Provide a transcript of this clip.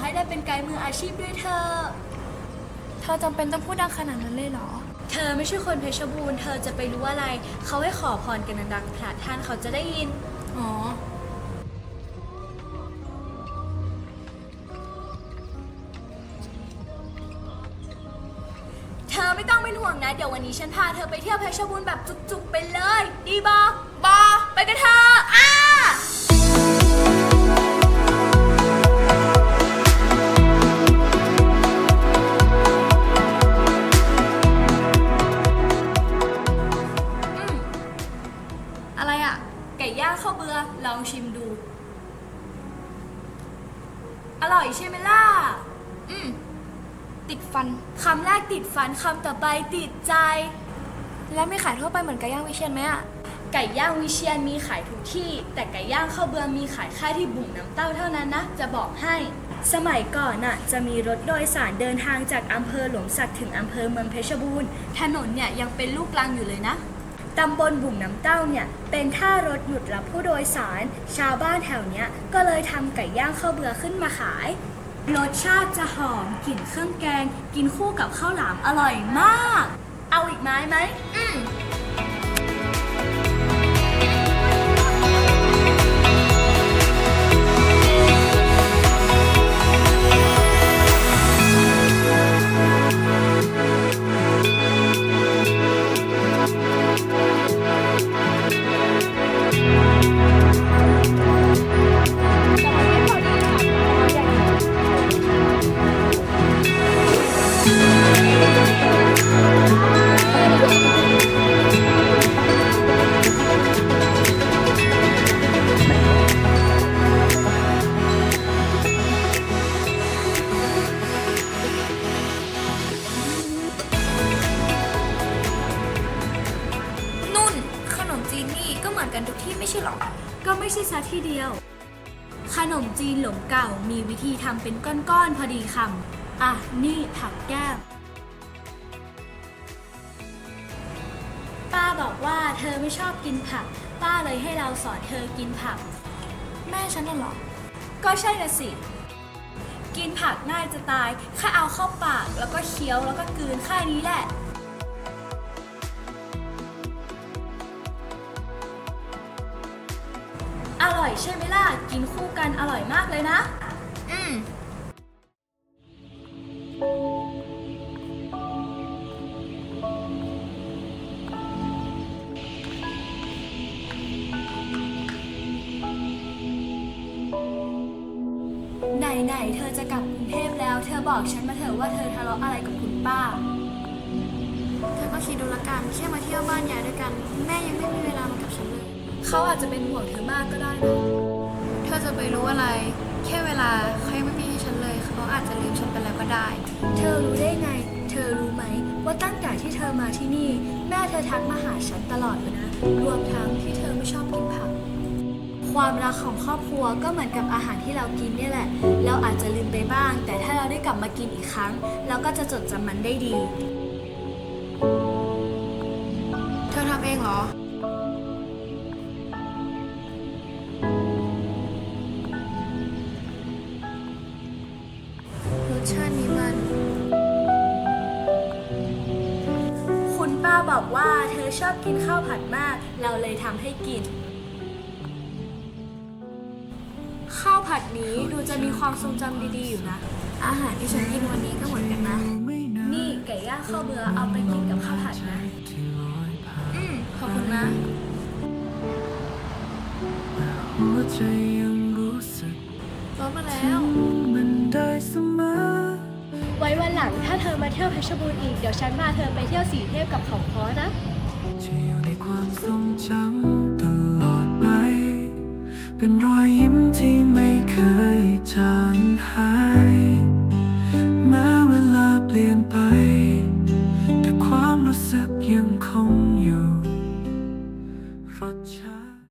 ให้ได้เป็นไกด์มืออาชีพด้วยเธอ เธอจำเป็นต้องพูดดังขนาดนั้นเลยเหรอ เธอไม่ใช่คนเพชรบูรณ์ เธอจะไปรู้อะไร เขาให้ขอพรกันดังๆพระท่านเขาจะได้ยิน อ๋อ เธอไม่ต้องเป็นห่วงนะ เดี๋ยววันนี้ฉันพาเธอไปเที่ยวเพชรบูรณ์แบบจุกๆไปเลย ดีบอบอไปกันเถอะอ้า ร่อยใช่ไหมล่ะ อืม ติดฟัน คำแรกติดฟัน คำต่อไปติดใจ แล้วไม่ขายทั่วไปเหมือนไก่ย่างวิเชียนไหมอะไก่ย่างวิเชียนมีขายทุกที่ แต่ไก่ย่างข้าวเบือมีขายแค่ที่บุ่งน้ำเต้าเท่านั้นนะ จะบอกให้ สมัยก่อนน่ะ จะมีรถโดยสารเดินทางจากอำเภอหลวงสักถึงอำเภอเมืองเพชรบูรณ์ ถนนเนี่ยยังเป็นลูกรังอยู่เลยนะ ตำบลบุ่งน้ำเต้าเนี่ยเป็นท่ารถหยุดรับผู้โดยสาร ชาวบ้านแถวเนี้ยก็เลยทำไก่ย่างข้าวเบือขึ้นมาขาย รสชาติจะหอมกลิ่นเครื่องแกง กินคู่กับข้าวหลามอร่อยมาก เอาอีกไม้ไหมอืม ทุกที่ไม่ใช่หรอ ก็ไม่ใช่ซะที่เดียว ขนมจีนหลงเก่ามีวิธีทำเป็นก้อนๆพอดีคำอะ นี่ผักแก้ม ป้าบอกว่าเธอไม่ชอบกินผัก ป้าเลยให้เราสอนเธอกินผัก แม่ฉันน่ะหรอ ก็ใช่น่ะสิ กินผักง่ายจะตายแค่เอาเข้าปากแล้วก็เคี้ยวแล้วก็กลืนแค่นี้แหละ อร่อยใช่ไหมล่ะ กินคู่กันอร่อยมากเลยนะ อืมไหนๆเธอจะกลับกรุงเทพแล้ว เธอบอกฉันมาเถอะว่าเธอทะเลาะอะไรกับคุณป้า เธอก็คิดดูละกันแค่มาเที่ยวบ้านยายด้วยกัน แม่ยังไม่มีเวลามากับฉันเลย เขาอาจจะเป็นห่วงเธอมากก็ได้นะ เธอจะไปรู้อะไร แค่เวลาเขายังไม่มีให้ฉันเลย เขาอาจจะลืมฉันไปแล้วก็ได้ เธอรู้ได้ไง เธอรู้ไหม ว่าตั้งแต่ที่เธอมาที่นี่ แม่เธอทักมาหาฉันตลอดเลยนะ รวมทั้งที่เธอไม่ชอบกินผัก ความรักของครอบครัวก็เหมือนกับอาหารที่เรากินเนี่ยแหละ เราอาจจะลืมไปบ้าง แต่ถ้าเราได้กลับมากินอีกครั้ง เราก็จะจดจำมันได้ดี เธอทำเองเหรอ บอกว่าเธอชอบกินข้าวผัดมาก เราเลยทำให้กิน ข้าวผัดนี้ดูจะมีความทรงจำดีๆอยู่นะ อาหารที่ฉันกินวันนี้ก็เหมือนกันนะ นี่ไก่ย่างข้าวเบือเอาไปกินกับข้าวผัดนะ อืมขอบคุณนะหัวใจยังรู้สึกรถมาแล้ว ว้วันหลังถ้าเธอมาเที่ยวเพชรบูรณ์อีก เดี๋ยวฉันพาเธอไปเที่ยวสีเทพกับเขาค้อ